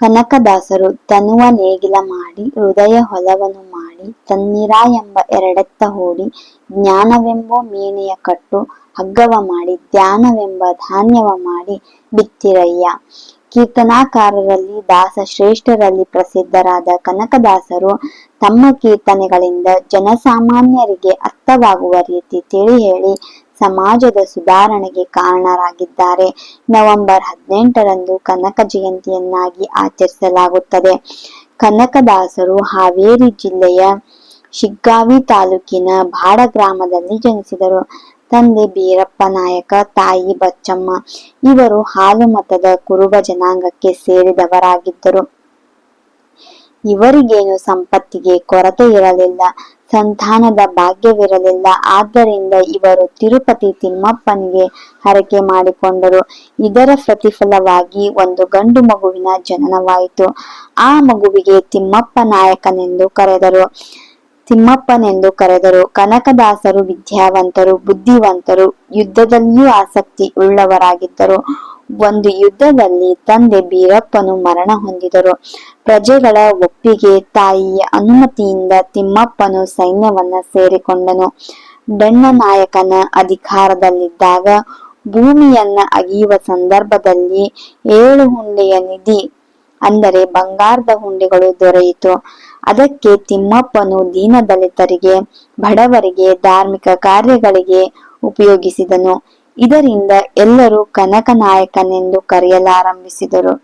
ಕನಕದಾಸರು ತನುವ ನೇಗಿಲ ಮಾಡಿ, ಹೃದಯ ಹೊಲವನ್ನು ಮಾಡಿ, ತನ್ನಿರ ಎಂಬ ಎರಡೆತ್ತ ಹೂಡಿ, ಜ್ಞಾನವೆಂಬ ಮೀನೆಯ ಕಟ್ಟು, ಹಗ್ಗವ ಮಾಡಿ, ಧ್ಯಾನವೆಂಬ ಧಾನ್ಯವ ಮಾಡಿ ಬಿತ್ತಿರಯ್ಯ. ಕೀರ್ತನಾಕಾರರಲ್ಲಿ ದಾಸ ಶ್ರೇಷ್ಠರಲ್ಲಿ ಪ್ರಸಿದ್ಧರಾದ ಕನಕದಾಸರು ತಮ್ಮ ಕೀರ್ತನೆಗಳಿಂದ ಜನಸಾಮಾನ್ಯರಿಗೆ ಅರ್ಥವಾಗುವ ರೀತಿ ತಿಳಿ ಹೇಳಿ ಸಮಾಜದ ಸುಧಾರಣೆಗೆ ಕಾರಣರಾಗಿದ್ದಾರೆ. ನವೆಂಬರ್ ಹದಿನೆಂಟರಂದು ಕನಕ ಜಯಂತಿಯನ್ನಾಗಿ ಆಚರಿಸಲಾಗುತ್ತದೆ. ಕನಕದಾಸರು ಹಾವೇರಿ ಜಿಲ್ಲೆಯ ಶಿಗ್ಗಾವಿ ತಾಲೂಕಿನ ಬಾಡ ಗ್ರಾಮದಲ್ಲಿ ಜನಿಸಿದರು. ತಂದೆ ಬೀರಪ್ಪ ನಾಯಕ, ತಾಯಿ ಬಚ್ಚಮ್ಮ ಇವರು ಹಾಲು ಮತದ ಕುರುಬ ಜನಾಂಗಕ್ಕೆ ಸೇರಿದವರಾಗಿದ್ದರು. ಇವರಿಗೇನು ಸಂಪತ್ತಿಗೆ ಕೊರತೆ ಇರಲಿಲ್ಲ, ಸಂತಾನದ ಭಾಗ್ಯವಿರಲಿಲ್ಲ. ಆದ್ದರಿಂದ ಇವರು ತಿರುಪತಿ ತಿಮ್ಮಪ್ಪನಿಗೆ ಹರಕೆ ಮಾಡಿಕೊಂಡರು. ಇದರ ಪ್ರತಿಫಲವಾಗಿ ಒಂದು ಗಂಡು ಮಗುವಿನ ಜನನವಾಯಿತು. ಆ ಮಗುವಿಗೆ ತಿಮ್ಮಪ್ಪ ನಾಯಕನೆಂದು ಕರೆದರು. ತಿಮ್ಮಪ್ಪನೆಂದು ಕರೆದರು. ಕನಕದಾಸರು ವಿದ್ಯಾವಂತರು, ಬುದ್ಧಿವಂತರು, ಯುದ್ಧದಲ್ಲಿಯೂ ಆಸಕ್ತಿ ಉಳ್ಳವರಾಗಿದ್ದರು. ಒಂದು ಯುದ್ಧದಲ್ಲಿ ತಂದೆ ಬೀರಪ್ಪನು ಮರಣ ಹೊಂದಿದರು. ಪ್ರಜೆಗಳ ಒಪ್ಪಿಗೆ ತಾಯಿಯ ಅನುಮತಿಯಿಂದ ತಿಮ್ಮಪ್ಪನು ಸೈನ್ಯವನ್ನ ಸೇರಿಕೊಂಡನು. ನಾಯಕನ ಅಧಿಕಾರದಲ್ಲಿದ್ದಾಗ ಭೂಮಿಯನ್ನ ಅಗಿಯುವ ಸಂದರ್ಭದಲ್ಲಿ ಏಳು ಹುಂಡೆಯ ನಿಧಿ, ಅಂದರೆ ಬಂಗಾರದ ಹುಂಡಿಗಳು ದೊರೆಯಿತು. ಅದಕ್ಕೆ ತಿಮ್ಮಪ್ಪನು ದೀನದಲಿತರಿಗೆ, ಬಡವರಿಗೆ, ಧಾರ್ಮಿಕ ಕಾರ್ಯಗಳಿಗೆ ಉಪಯೋಗಿಸಿದನು. ಇದರಿಂದ ಎಲ್ಲರೂ ಕನಕನಾಯಕನೆಂದು ಕರೆಯಲಾರಂಭಿಸಿದರು.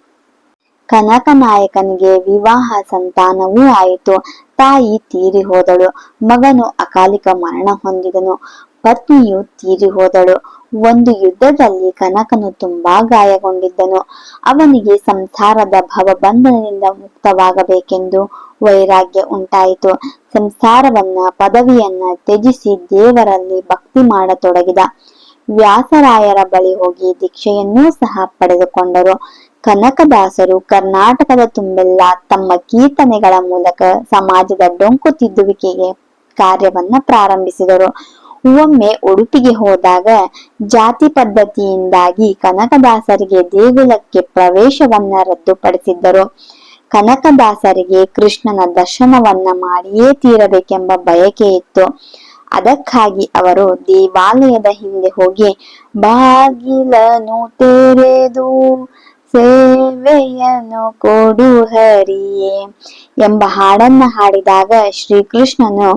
ಕನಕನಾಯಕನಿಗೆ ವಿವಾಹ ಸಂತಾನವೂ ಆಯಿತು. ತಾಯಿ ತೀರಿ ಹೋದಳು. ಮಗನು ಅಕಾಲಿಕ ಮರಣ ಹೊಂದಿದನು. ಪತ್ನಿಯು ತೀರಿ ಹೋದಳು. ಒಂದು ಯುದ್ಧದಲ್ಲಿ ಕನಕನು ತುಂಬಾ ಗಾಯಗೊಂಡಿದ್ದನು. ಅವನಿಗೆ ಸಂಸಾರದ ಭವಬಂಧನದಿಂದ ಮುಕ್ತವಾಗಬೇಕೆಂದು ವೈರಾಗ್ಯ ಉಂಟಾಯಿತು. ಸಂಸಾರವನ್ನ, ಪದವಿಯನ್ನ ತ್ಯಜಿಸಿ ದೇವರಲ್ಲಿ ಭಕ್ತಿ ಮಾಡತೊಡಗಿದ. ವ್ಯಾಸರಾಯರ ಬಳಿ ಹೋಗಿ ದೀಕ್ಷೆಯನ್ನೂ ಸಹ ಪಡೆದುಕೊಂಡರು. ಕನಕದಾಸರು ಕರ್ನಾಟಕದ ತುಂಬೆಲ್ಲ ತಮ್ಮ ಕೀರ್ತನೆಗಳ ಮೂಲಕ ಸಮಾಜದ ಡೊಂಕು ತಿದ್ದುವಿಕೆಗೆ ಕಾರ್ಯವನ್ನ ಪ್ರಾರಂಭಿಸಿದರು. ಒಮ್ಮೆ ಉಡುಪಿಗೆ ಹೋದಾಗ ಜಾತಿ ಪದ್ಧತಿಯಿಂದಾಗಿ ಕನಕದಾಸರಿಗೆ ದೇಗುಲಕ್ಕೆ ಪ್ರವೇಶವನ್ನ ರದ್ದುಪಡಿಸಿದ್ದರು. ಕನಕದಾಸರಿಗೆ ಕೃಷ್ಣನ ದರ್ಶನವನ್ನ ಮಾಡಿಯೇ ತೀರಬೇಕೆಂಬ ಬಯಕೆ ಇತ್ತು. ಅದಕ್ಕಾಗಿ ಅವರು ದೇವಾಲಯದ ಹಿಂದೆ ಹೋಗಿ, ಬಾಗಿಲನು ತೆರೆದು ಸೇವೆಯನ್ನು ಕೊಡು ಹರಿಯೇ ಎಂಬ ಹಾಡನ್ನ ಹಾಡಿದಾಗ ಶ್ರೀಕೃಷ್ಣನು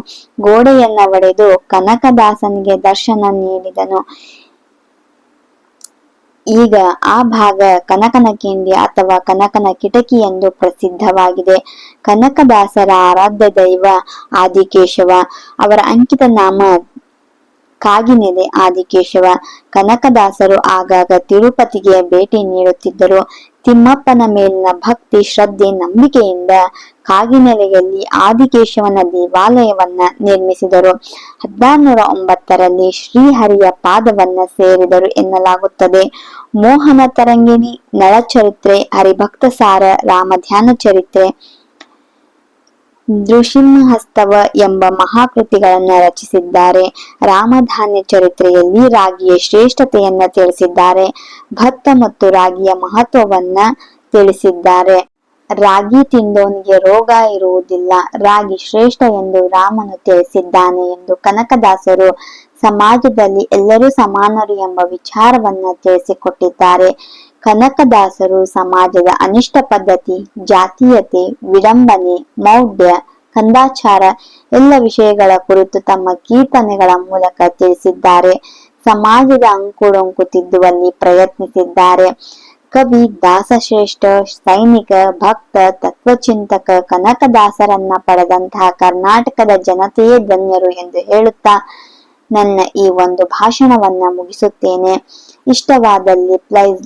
ಗೋಡೆಯನ್ನ ಒಡೆದು ಕನಕದಾಸನಿಗೆ ದರ್ಶನ ನೀಡಿದನು. ಈಗ ಆ ಭಾಗ ಕನಕನ ಕಿಂಡಿ ಅಥವಾ ಕನಕನ ಕಿಟಕಿ ಎಂದು ಪ್ರಸಿದ್ಧವಾಗಿದೆ. ಕನಕದಾಸರ ಆರಾಧ್ಯ ದೈವ ಆದಿಕೇಶವ. ಅವರ ಅಂಕಿತ ನಾಮ ಕಾಗಿನೆಲೆ ಆದಿಕೇಶವ ಕನಕದಾಸರು ಆಗಾಗ ತಿರುಪತಿಗೆ ಭೇಟಿ ನೀಡುತ್ತಿದ್ದರು. ತಿಮ್ಮಪ್ಪನ ಮೇಲಿನ ಭಕ್ತಿ, ಶ್ರದ್ಧೆ, ನಂಬಿಕೆಯಿಂದ ಕಾಗಿನೆಲೆಯಲ್ಲಿ ಆದಿಕೇಶವನ ದೇವಾಲಯವನ್ನ ನಿರ್ಮಿಸಿದರು. ಹದಿನಾರುನೂರ ಒಂಬತ್ತರಲ್ಲಿ ಶ್ರೀಹರಿಯ ಪಾದವನ್ನ ಸೇರಿದರು ಎನ್ನಲಾಗುತ್ತದೆ. ಮೋಹನ ತರಂಗಿಣಿ, ನಳಚರಿತ್ರೆ ಹರಿಭಕ್ತ ಸಾರ ರಾಮಧ್ಯಾನ ಚರಿತ್ರೆ ನೃಸಿಂಹಸ್ತವ ಎಂಬ ಮಹಾಕೃತಿಗಳನ್ನ ರಚಿಸಿದ್ದಾರೆ. ರಾಮಧಾನ್ಯ ಚರಿತ್ರೆಯಲ್ಲಿ ರಾಗಿಯ ಶ್ರೇಷ್ಠತೆಯನ್ನ ತಿಳಿಸಿದ್ದಾರೆ. ಭತ್ತ ಮತ್ತು ರಾಗಿಯ ಮಹತ್ವವನ್ನ ತಿಳಿಸಿದ್ದಾರೆ. ರಾಗಿ ತಿಂದೋನಿಗೆ ರೋಗ ಇರುವುದಿಲ್ಲ. ರಾಗಿ ಶ್ರೇಷ್ಠ ಎಂದು ರಾಮನು ತಿಳಿಸಿದ್ದಾನೆ ಎಂದು ಕನಕದಾಸರು ಸಮಾಜದಲ್ಲಿ ಎಲ್ಲರೂ ಸಮಾನರು ಎಂಬ ವಿಚಾರವನ್ನ ತಿಳಿಸಿಕೊಟ್ಟಿದ್ದಾರೆ. ಕನಕದಾಸರು ಸಮಾಜದ ಅನಿಷ್ಟ ಪದ್ಧತಿ, ಜಾತೀಯತೆ, ವಿಡಂಬನೆ, ಮೌಢ್ಯ, ಕಂದಾಚಾರ ಎಲ್ಲ ವಿಷಯಗಳ ಕುರಿತು ತಮ್ಮ ಕೀರ್ತನೆಗಳ ಮೂಲಕ ತಿಳಿಸಿದ್ದಾರೆ. ಸಮಾಜದ ಅಂಕುಡೊಂಕು ತಿದ್ದುವಲ್ಲಿ ಪ್ರಯತ್ನಿಸಿದ್ದಾರೆ. ಕವಿ, ದಾಸಶ್ರೇಷ್ಠ, ಸೈನಿಕ, ಭಕ್ತ, ತತ್ವಚಿಂತಕ ಕನಕದಾಸರನ್ನ ಪಡೆದಂತಹ ಕರ್ನಾಟಕದ ಜನತೆಯೇ ಧನ್ಯರು ಎಂದು ಹೇಳುತ್ತಾ ನನ್ನ ಈ ಒಂದು ಭಾಷಣವನ್ನ ಮುಗಿಸುತ್ತೇನೆ. ಇಷ್ಟವಾದಲ್ಲಿ ಪ್ಲೀಸ್